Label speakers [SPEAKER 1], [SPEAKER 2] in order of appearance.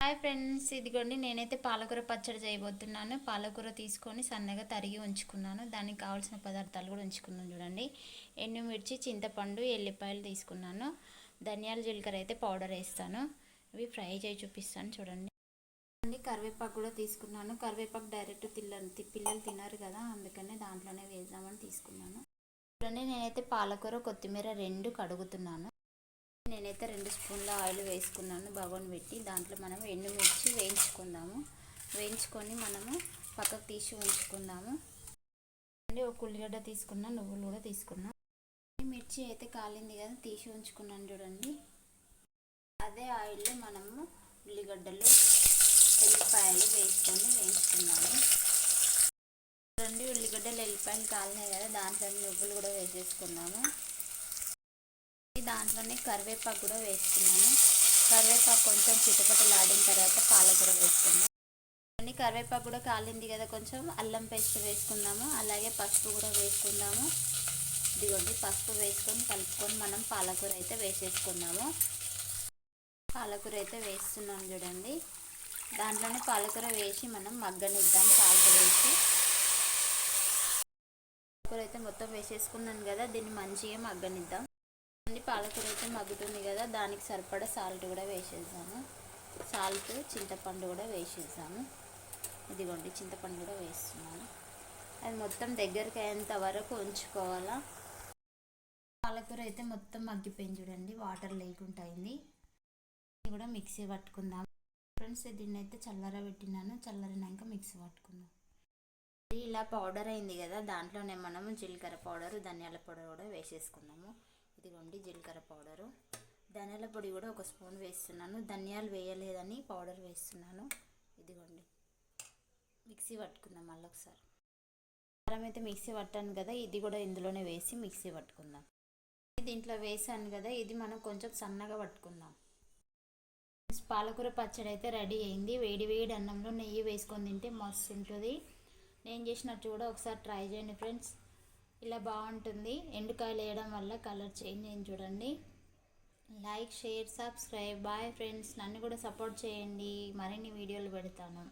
[SPEAKER 1] Hi friends ఇదిగోండి నేనైతే పాలకూర పచ్చడి చేయబోతున్నాను. పాలకూర తీసుకొని సన్నగా తరిగి ఉంచుకున్నాను. దానికి కావాల్సిన పదార్థాలు కూడా ఉంచుకున్నాను చూడండి. ఎండుమిర్చి చింతపండు ఎల్లిపాయలు తీసుకున్నాను. ధనియాల జీలకర్ర అయితే పౌడర్ వేస్తాను. ఇవి ఫ్రై చేసి చూపిస్తాను చూడండి. కరివేపాకు కూడా తీసుకున్నాను. కరివేపాకు డైరెక్ట్ తిల్ల పిల్లలు తినరు కదా అందుకనే దాంట్లోనే వేద్దామని తీసుకున్నాను. చూడండి నేనైతే పాలకూర కొత్తిమీర రెండు కడుగుతున్నాను. నేనైతే రెండు స్పూన్ల ఆయిల్ వేసుకున్నాను బగోన్ పెట్టి. దాంట్లో మనం ఎండుమిర్చి వేయించుకుందాము. వేయించుకొని మనము పక్కకు తీసి ఉంచుకుందాము. ఒక ఉల్లిగడ్డ తీసుకున్నా నువ్వులు కూడా తీసుకున్నా. మిర్చి అయితే కాలింది కదా తీసి ఉంచుకున్నాను చూడండి. అదే ఆయిల్లో మనము ఉల్లిగడ్డలు ఎల్లిపాయలు వేసుకొని వేయించుకున్నాము చూడండి ఉల్లిగడ్డలు ఎల్లిపాయలు కాలినాయి కదా దాంట్లో నువ్వులు కూడా వేసేసుకున్నాము దాంట్లోనే కరివేపాకు కూడా వేసుకున్నాను. కరివేపాకు కొంచెం చిటపటలు ఆడిన తర్వాత పాలకూర వేసుకున్నాం కరివేపాకు కూడా కాలింది కదా కొంచెం. అల్లం పేస్ట్ వేసుకుందాము అలాగే పసుపు కూడా వేసుకుందాము. ఇదిగోండి పసుపు వేసుకొని కలుపుకొని మనం పాలకూర అయితే వేసేసుకుందాము పాలకూర అయితే వేస్తున్నాం చూడండి. దాంట్లోనే పాలకూర వేసి మనం మగ్గనిద్దాం పాలకూర వేసి. పాలకూర అయితే మొత్తం వేసేసుకున్నాను కదా దీన్ని మంచిగా మగ్గనిద్దాం. పాలకూర అయితే మగ్గుతుంది కదా దానికి సరిపడా సాల్ట్ కూడా వేసేసాము సాల్ట్ చింతపండు కూడా వేసేసాము ఇదిగోండి చింతపండు కూడా వేస్తున్నాను. అది మొత్తం దగ్గరికి అయ్యేంత వరకు ఉంచుకోవాలా? పాలకూర అయితే మొత్తం మగ్గిపోయింది చూడండి వాటర్ లేకుండా అయింది. కూడా మిక్సీ పట్టుకుందాం. ఫ్రెండ్స్ దీన్ని అయితే చల్లర పెట్టినాను. చల్లరినాక మిక్సీ పట్టుకుందాం. ఇలా పౌడర్ అయింది కదా దాంట్లోనే మనము జీలకర్ర పౌడర్ ధనియాల పౌడర్ కూడా వేసేసుకున్నాము ఇదిగోండి జీలకర్ర పౌడరు. ధనియాల పొడి కూడా ఒక స్పూన్ వేస్తున్నాను. ధనియాలు వేయలేదని పౌడర్ వేస్తున్నాను. ఇదిగోండి. మిక్సీ పట్టుకుందాం మళ్ళీ ఒకసారి. కారం అయితే మిక్సీ పట్టాను కదా ఇది కూడా ఇందులోనే వేసి మిక్సీ పట్టుకుందాం. దీంట్లో వేసాను కదా ఇది మనం కొంచెం సన్నగా పట్టుకుందాం. పాలకూర పచ్చడి అయితే రెడీ అయింది. వేడి వేడి అన్నంలో నెయ్యి వేసుకొని తింటే మస్తు ఉంటుంది. నేను చేసినట్టు కూడా ఒకసారి ట్రై చేయండి ఫ్రెండ్స్. ఇలా బాగుంటుంది. ఎండుకాయలు వేయడం వల్ల కలర్ చేంజ్ అయింది చూడండి. Like share subscribe. Bye friends. నన్ను కూడా సపోర్ట్ చేయండి. మరిన్ని వీడియోలు పెడతాను.